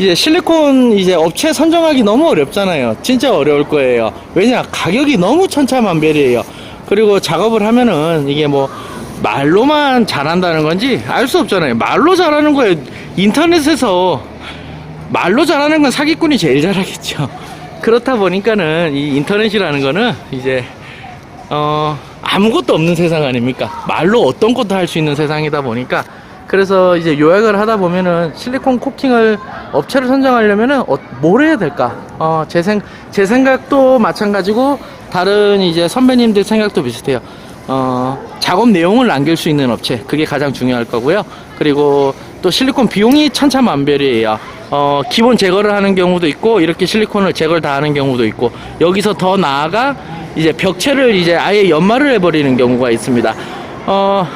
이제 실리콘 이제 업체 선정하기 너무 어렵잖아요. 진짜 어려울 거예요. 왜냐 가격이 너무 천차만별이에요. 그리고 작업을 하면은 이게 뭐 말로만 잘한다는 건지 알 수 없잖아요. 말로 잘하는 거예요. 인터넷에서 말로 잘하는 건 사기꾼이 제일 잘하겠죠. 그렇다 보니까는 이 인터넷이라는 거는 이제 어 아무것도 없는 세상 아닙니까? 말로 어떤 것도 할 수 있는 세상이다 보니까 그래서 이제 요약을 하다 보면은 실리콘 코팅을 업체를 선정하려면은 어, 뭘 해야 될까? 어, 제, 생, 제 생각도 마찬가지고 다른 이제 선배님들 생각도 비슷해요. 어, 작업 내용을 남길 수 있는 업체 그게 가장 중요할 거고요. 그리고 또 실리콘 비용이 천차만별이에요. 어, 기본 제거를 하는 경우도 있고 이렇게 실리콘을 제거를 다 하는 경우도 있고 여기서 더 나아가 이제 벽체를 이제 아예 연마를 해버리는 경우가 있습니다. 어,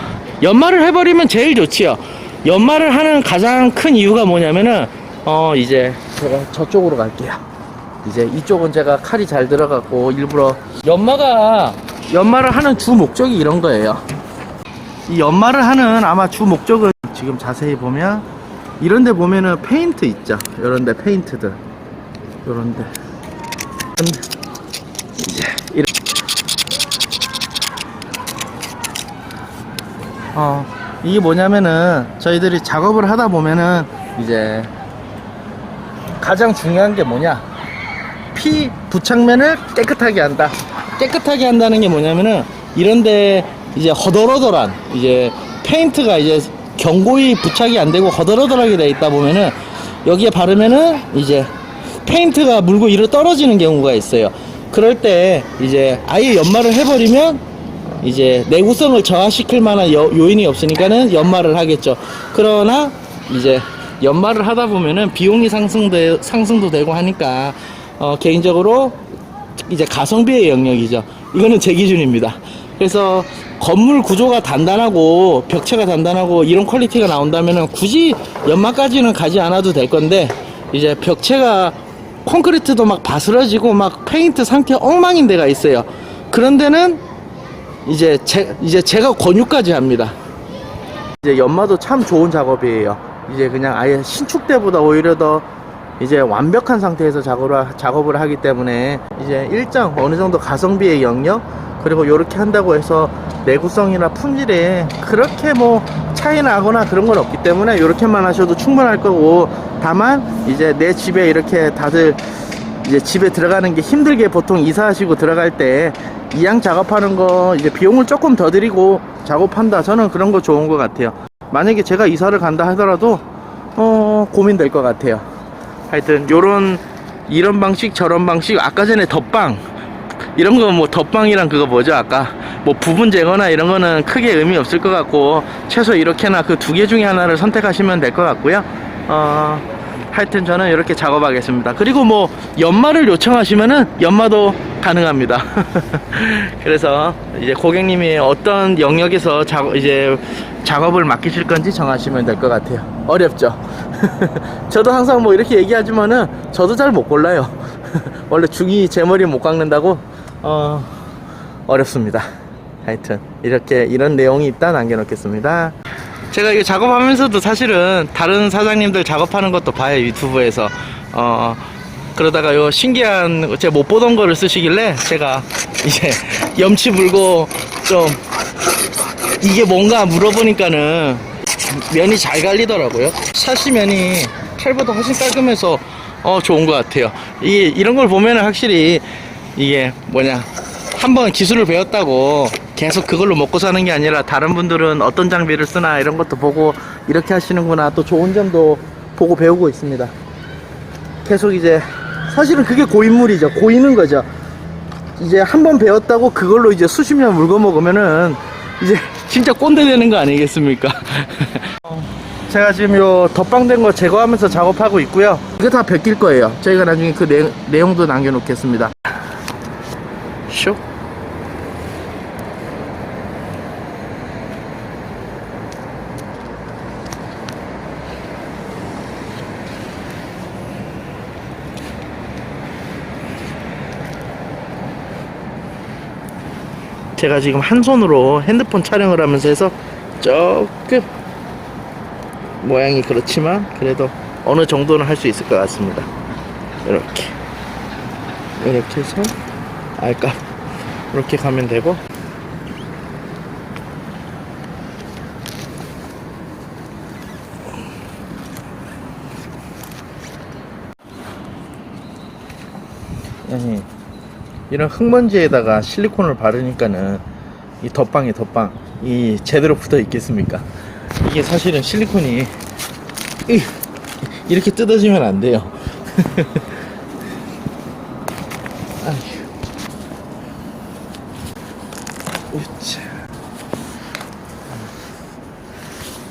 연마를 해버리면 제일 좋지요. 연마를 하는 가장 큰 이유가 뭐냐면은 어 이제 제가 저쪽으로 갈게요. 이제 이쪽은 제가 칼이 잘 들어갔고 일부러 연마가 연마를 하는 주 목적이 이런 거예요. 이 연마를 하는 아마 주 목적은 지금 자세히 보면 이런데 보면은 페인트 있죠. 이런데 페인트들 이런데 이제 이렇게 어, 이게 뭐냐면은 저희들이 작업을 하다 보면은 이제 가장 중요한 게 뭐냐? 피 부착면을 깨끗하게 한다. 깨끗하게 한다는 게 뭐냐면은 이런데 이제 허덜허덜한 이제 페인트가 이제 견고히 부착이 안 되고 허덜허덜하게 돼 있다 보면은 여기에 바르면은 이제 페인트가 물고 이로 떨어지는 경우가 있어요. 그럴 때 이제 아예 연마를 해버리면 이제 내구성을 저하시킬 만한 여- 요인이 없으니까는 연마를 하겠죠. 그러나 이제 연마를 하다 보면은 비용이 상승돼 상승도 되고 하니까 어, 개인적으로 이제 가성비의 영역이죠. 이거는 제 기준입니다. 그래서 건물 구조가 단단하고 벽체가 단단하고 이런 퀄리티가 나온다면은 굳이 연마까지는 가지 않아도 될 건데 이제 벽체가 콘크리트도 막 바스러지고 막 페인트 상태 엉망인 데가 있어요. 그런 데는 이제 제 이제 제가 권유까지 합니다. 이제 연마도 참 좋은 작업이에요. 이제 그냥 아예 신축 때보다 오히려 더 이제 완벽한 상태에서 작업을, 작업을 하기 때문에 이제 일정 어느 정도 가성비의 영역 그리고 이렇게 한다고 해서 내구성이나 품질에 그렇게 뭐 차이 나거나 그런 건 없기 때문에 이렇게만 하셔도 충분할 거고 다만 이제 내 집에 이렇게 다들 이제 집에 들어가는 게 힘들게 보통 이사하시고 들어갈 때 이양 작업하는 거 이제 비용을 조금 더 드리고 작업한다. 저는 그런 거 좋은 것 같아요. 만약에 제가 이사를 간다 하더라도 어 고민될 것 같아요. 하여튼 요런 이런 방식 저런 방식 아까 전에 덧방. 이런 거 뭐 덧방이랑 그거 뭐죠? 아까 뭐 부분 제거나 이런 거는 크게 의미 없을 것 같고 최소 이렇게나 그 두 개 중에 하나를 선택하시면 될 것 같고요. 어 하여튼 저는 이렇게 작업하겠습니다. 그리고 뭐 연마를 요청하시면은 연마도 가능합니다. 그래서 이제 고객님이 어떤 영역에서 작 이제 작업을 맡기실 건지 정하시면 될 것 같아요. 어렵죠? 저도 항상 뭐 이렇게 얘기하지만은 저도 잘 못 골라요. 원래 중이 제 머리 못 깎는다고? 어 어렵습니다. 하여튼 이렇게 이런 내용이 있다 남겨놓겠습니다. 제가 이거 작업하면서도 사실은 다른 사장님들 작업하는 것도 봐요 유튜브에서. 어 그러다가 요 신기한 제가 못 보던 거를 쓰시길래 제가 이제 염치 불고 좀 이게 뭔가 물어보니까는 면이 잘 갈리더라고요 샤시 면이 칼보다 훨씬 깔끔해서 어 좋은 것 같아요 이 이런 걸 보면은 확실히 이게 뭐냐 한번 기술을 배웠다고 계속 그걸로 먹고 사는 게 아니라 다른 분들은 어떤 장비를 쓰나 이런 것도 보고 이렇게 하시는구나 또 좋은 점도 보고 배우고 있습니다. 계속 이제 사실은 그게 고인물이죠. 고이는 거죠. 이제 한 번 배웠다고 그걸로 이제 수십 년 물고 먹으면은 이제 진짜 꼰대 되는 거 아니겠습니까? 제가 지금 요 덧방된 거 제거하면서 작업하고 있고요. 이거 다 벗길 거예요. 저희가 나중에 그 내, 내용도 남겨놓겠습니다. 슉. 제가 지금 한 손으로 핸드폰 촬영을 하면서 해서 조금 모양이 그렇지만 그래도 어느 정도는 할 수 있을 것 같습니다. 이렇게. 이렇게 해서 알까? 이렇게 가면 되고. 아니 이런 흙먼지에다가 실리콘을 바르니까는 이 덧방이 덧방 이 제대로 붙어 있겠습니까? 이게 사실은 실리콘이 이- 이렇게 뜯어지면 안 돼요.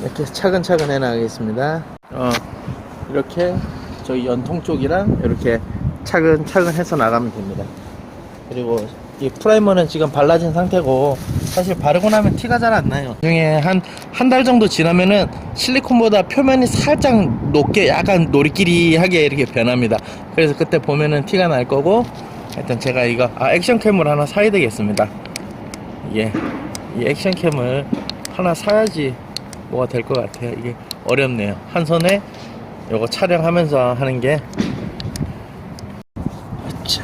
이렇게 차근차근 해나가겠습니다. 어, 이렇게 저희 연통 쪽이랑 이렇게 차근차근 해서 나가면 됩니다. 그리고 이 프라이머는 지금 발라진 상태고 사실 바르고 나면 티가 잘 안 나요. 나중에 한 한 달 정도 지나면은 실리콘보다 표면이 살짝 높게 약간 노리끼리하게 이렇게 변합니다. 그래서 그때 보면은 티가 날 거고 하여튼 제가 이거 아 액션캠을 하나 사야 되겠습니다. 예, 이 액션캠을 하나 사야지 뭐가 될 것 같아요. 이게 어렵네요. 한 손에 요거 촬영하면서 하는 게 자.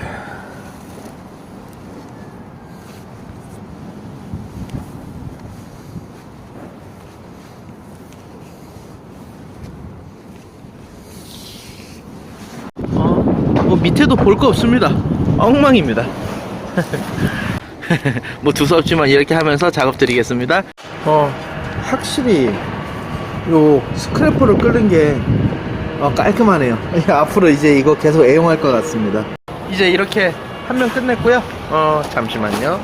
어, 뭐 밑에도 볼 거 없습니다. 엉망입니다. 뭐 두서없지만 이렇게 하면서 작업 드리겠습니다. 어, 확실히 요 스크래퍼를 끓는 게 어, 깔끔하네요. 앞으로 이제 이거 계속 애용할 것 같습니다. 이제 이렇게 한 명 끝냈고요. 어, 잠시만요.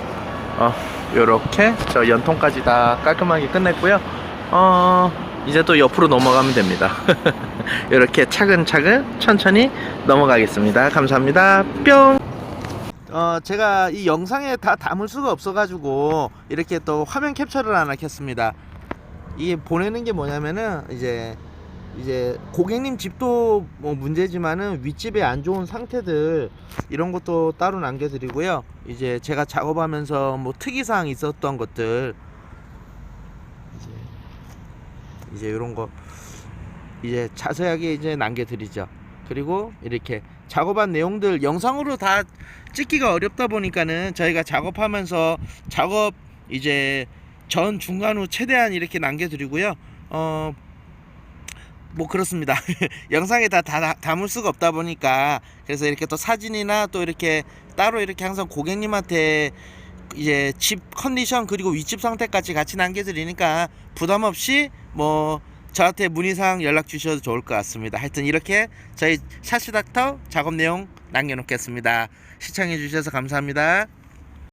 어, 요렇게 저 연통까지 다 깔끔하게 끝냈고요. 어, 이제 또 옆으로 넘어가면 됩니다. 이렇게 차근차근 천천히 넘어가겠습니다. 감사합니다. 뿅! 어, 제가 이 영상에 다 담을 수가 없어가지고 이렇게 또 화면 캡처를 하나 켰습니다. 이게 보내는 게 뭐냐면은 이제 이제 고객님 집도 뭐 문제지만은 윗집에 안 좋은 상태들 이런 것도 따로 남겨드리고요. 이제 제가 작업하면서 뭐 특이사항 있었던 것들 이제 이제 이런 거 이제 자세하게 이제 남겨드리죠. 그리고 이렇게 작업한 내용들 영상으로 다 찍기가 어렵다 보니까는 저희가 작업하면서 작업 이제 전 중간 후 최대한 이렇게 남겨드리고요. 어, 뭐 그렇습니다. 영상에 다, 다 담을 수가 없다 보니까 그래서 이렇게 또 사진이나 또 이렇게 따로 이렇게 항상 고객님한테 이제 집 컨디션 그리고 윗집 상태까지 같이 남겨드리니까 부담 없이 뭐 저한테 문의사항 연락 주셔도 좋을 것 같습니다. 하여튼 이렇게 저희 샤시닥터 작업 내용 남겨놓겠습니다. 시청해 주셔서 감사합니다.